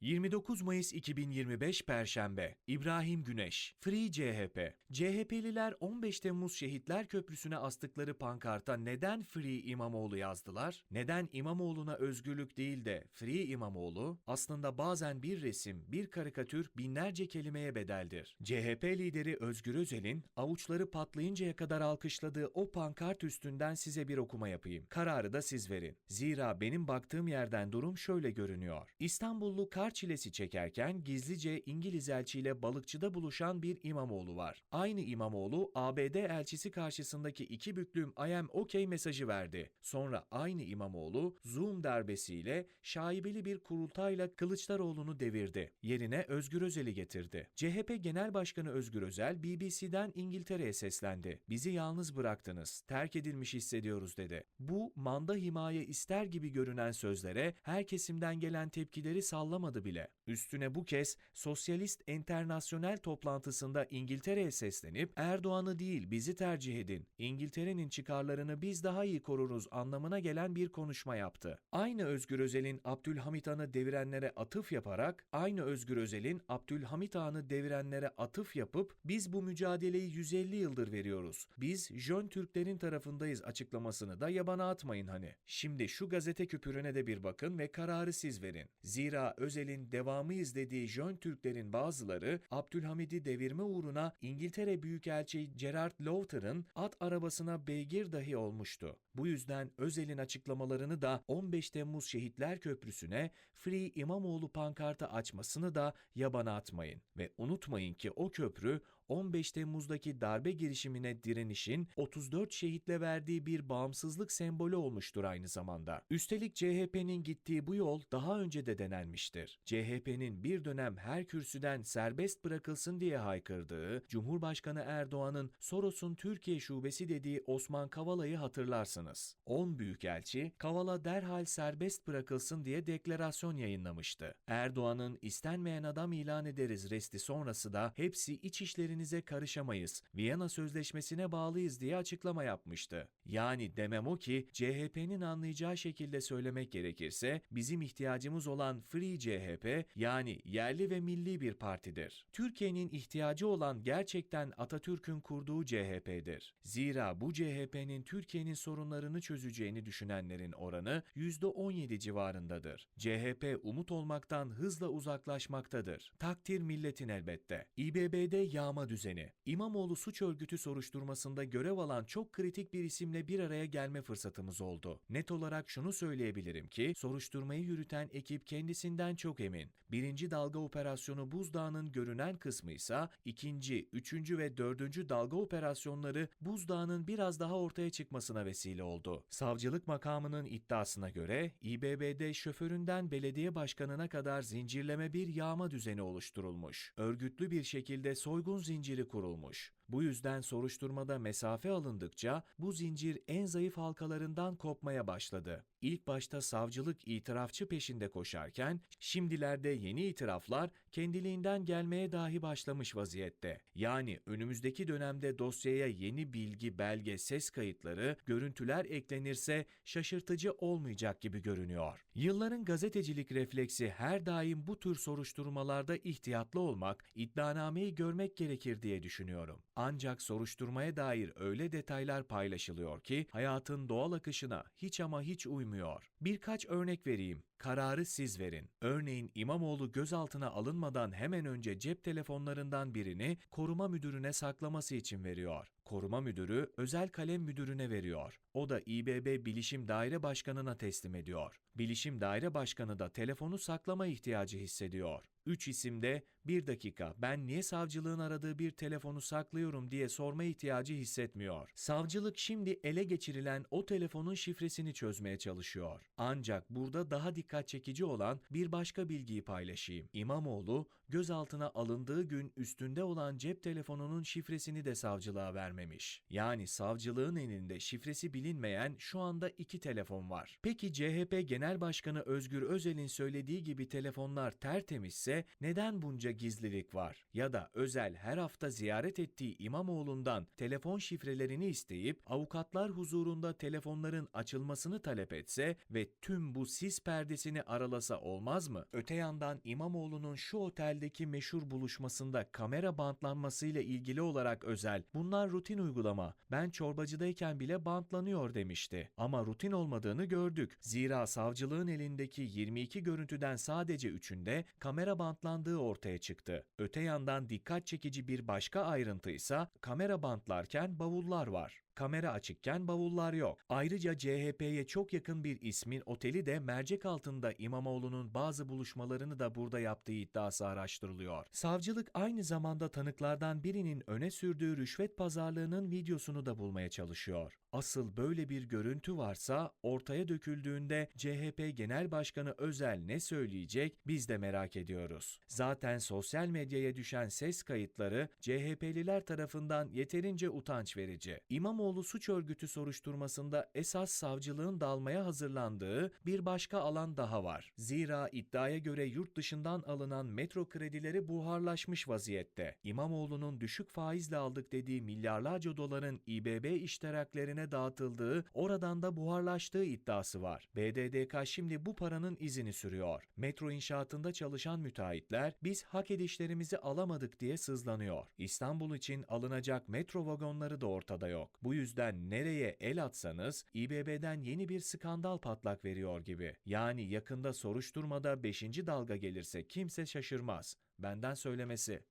29 Mayıs 2025 Perşembe İbrahim Güneş Free CHP CHP'liler 15 Temmuz Şehitler Köprüsü'ne astıkları pankarta neden Free İmamoğlu yazdılar? Neden İmamoğlu'na özgürlük değil de Free İmamoğlu? Aslında bazen bir resim, bir karikatür binlerce kelimeye bedeldir. CHP lideri Özgür Özel'in avuçları patlayıncaya kadar alkışladığı o pankart üstünden size bir okuma yapayım. Kararı da siz verin. Zira benim baktığım yerden durum şöyle görünüyor. İstanbullu kar çilesi çekerken gizlice İngiliz elçiyle balıkçıda buluşan bir İmamoğlu var. Aynı İmamoğlu ABD elçisi karşısındaki iki büklüm I am okay mesajı verdi. Sonra aynı İmamoğlu Zoom darbesiyle şaibeli bir kurultayla Kılıçdaroğlu'nu devirdi. Yerine Özgür Özel'i getirdi. CHP Genel Başkanı Özgür Özel BBC'den İngiltere'ye seslendi. Bizi yalnız bıraktınız, terk edilmiş hissediyoruz dedi. Bu manda himaye ister gibi görünen sözlere her kesimden gelen tepkileri sallamadı bile. Üstüne bu kez Sosyalist Enternasyonel toplantısında İngiltere'ye seslenip Erdoğan'ı değil bizi tercih edin. İngiltere'nin çıkarlarını biz daha iyi koruruz anlamına gelen bir konuşma yaptı. Aynı Özgür Özel'in Abdülhamit Han'ı devirenlere atıf yaparak aynı Özgür Özel'in Abdülhamit Han'ı devirenlere atıf yapıp biz bu mücadeleyi 150 yıldır veriyoruz. Biz Jön Türklerin tarafındayız açıklamasını da yabana atmayın hani. Şimdi şu gazete küpürüne de bir bakın ve kararı siz verin. Zira Özel'in devamı izlediği Jön Türklerin bazıları Abdülhamid'i devirme uğruna İngiltere Büyükelçi Gerard Lauter'ın at arabasına beygir dahi olmuştu. Bu yüzden Özel'in açıklamalarını da 15 Temmuz Şehitler Köprüsü'ne Free İmamoğlu pankartı açmasını da yabana atmayın. Ve unutmayın ki o köprü 15 Temmuz'daki darbe girişimine direnişin 34 şehitle verdiği bir bağımsızlık sembolü olmuştur aynı zamanda. Üstelik CHP'nin gittiği bu yol daha önce de denenmiştir. CHP'nin bir dönem her kürsüden serbest bırakılsın diye haykırdığı, Cumhurbaşkanı Erdoğan'ın Soros'un Türkiye şubesi dediği Osman Kavala'yı hatırlarsınız. 10 büyükelçi Kavala derhal serbest bırakılsın diye deklarasyon yayınlamıştı. Erdoğan'ın istenmeyen adam ilan ederiz resti sonrası da hepsi iç işlerinize karışamayız, Viyana Sözleşmesi'ne bağlıyız diye açıklama yapmıştı. Yani demem o ki CHP'nin anlayacağı şekilde söylemek gerekirse bizim ihtiyacımız olan Free CHP yani yerli ve milli bir partidir. Türkiye'nin ihtiyacı olan gerçekten Atatürk'ün kurduğu CHP'dir. Zira bu CHP'nin Türkiye'nin sorunlarını çözeceğini düşünenlerin oranı %17 civarındadır. CHP umut olmaktan hızla uzaklaşmaktadır. Takdir milletin elbette. İBB'de yağma düzeni. İmamoğlu suç örgütü soruşturmasında görev alan çok kritik bir isimle bir araya gelme fırsatımız oldu. Net olarak şunu söyleyebilirim ki soruşturmayı yürüten ekip kendisinden çok emin. Birinci dalga operasyonu buzdağının görünen kısmı ise ikinci, üçüncü ve dördüncü dalga operasyonları buzdağının biraz daha ortaya çıkmasına vesile oldu. Savcılık makamının iddiasına göre İBB'de şoföründen belediye başkanına kadar zincirleme bir yağma düzeni oluşturulmuş. Örgütlü bir şekilde soygun zinciri kurulmuş. Bu yüzden soruşturmada mesafe alındıkça bu zincir en zayıf halkalarından kopmaya başladı. İlk başta savcılık itirafçı peşinde koşarken, şimdilerde yeni itiraflar kendiliğinden gelmeye dahi başlamış vaziyette. Yani önümüzdeki dönemde dosyaya yeni bilgi, belge, ses kayıtları, görüntüler eklenirse şaşırtıcı olmayacak gibi görünüyor. Yılların gazetecilik refleksi her daim bu tür soruşturmalarda ihtiyatlı olmak, iddianameyi görmek gerekir diye düşünüyorum. Ancak soruşturmaya dair öyle detaylar paylaşılıyor ki hayatın doğal akışına hiç ama hiç uymuyor. Birkaç örnek vereyim. Kararı siz verin. Örneğin İmamoğlu gözaltına alınmadan hemen önce cep telefonlarından birini koruma müdürüne saklaması için veriyor. Koruma müdürü özel kalem müdürüne veriyor. O da İBB Bilişim Daire Başkanı'na teslim ediyor. Bilişim Daire Başkanı da telefonu saklama ihtiyacı hissediyor. Üç isimde bir dakika ben niye savcılığın aradığı bir telefonu saklıyorum diye sorma ihtiyacı hissetmiyor. Savcılık şimdi ele geçirilen o telefonun şifresini çözmeye çalışıyor. Ancak burada daha dikkat çekici olan bir başka bilgiyi paylaşayım. İmamoğlu gözaltına alındığı gün üstünde olan cep telefonunun şifresini de savcılığa vermemiş. Yani savcılığın elinde şifresi bilinmeyen şu anda iki telefon var. Peki CHP Genel Başkanı Özgür Özel'in söylediği gibi telefonlar tertemizse neden bunca gizlilik var? Ya da Özel her hafta ziyaret ettiği İmamoğlu'ndan telefon şifrelerini isteyip avukatlar huzurunda telefonların açılmasını talep etse ve tüm bu sis perdesi şifresini aralasa olmaz mı? Öte yandan İmamoğlu'nun şu oteldeki meşhur buluşmasında kamera bantlanmasıyla ilgili olarak özel, bunlar rutin uygulama, ben çorbacıdayken bile bantlanıyor demişti. Ama rutin olmadığını gördük. Zira savcılığın elindeki 22 görüntüden sadece 3'ünde kamera bantlandığı ortaya çıktı. Öte yandan dikkat çekici bir başka ayrıntı ise kamera bantlarken bavullar var. Kamera açıkken bavullar yok. Ayrıca CHP'ye çok yakın bir ismin oteli de mercek altında İmamoğlu'nun bazı buluşmalarını da burada yaptığı iddiası araştırılıyor. Savcılık aynı zamanda tanıklardan birinin öne sürdüğü rüşvet pazarlığının videosunu da bulmaya çalışıyor. Asıl böyle bir görüntü varsa ortaya döküldüğünde CHP Genel Başkanı Özel ne söyleyecek biz de merak ediyoruz. Zaten sosyal medyaya düşen ses kayıtları CHP'liler tarafından yeterince utanç verici. İmamoğlu suç örgütü soruşturmasında esas savcılığın dalmaya hazırlandığı bir başka alan daha var. Zira iddiaya göre yurt dışından alınan metro kredileri buharlaşmış vaziyette. İmamoğlu'nun düşük faizle aldık dediği milyarlarca doların İBB iştiraklerine dağıtıldığı, oradan da buharlaştığı iddiası var. BDDK şimdi bu paranın izini sürüyor. Metro inşaatında çalışan müteahhitler biz hak edişlerimizi alamadık diye sızlanıyor. İstanbul için alınacak metro vagonları da ortada yok. Bu yüzden nereye el atsanız İBB'den yeni bir skandal patlak veriyor gibi. Yani yakında soruşturmada 5. dalga gelirse kimse şaşırmaz. Benden söylemesi.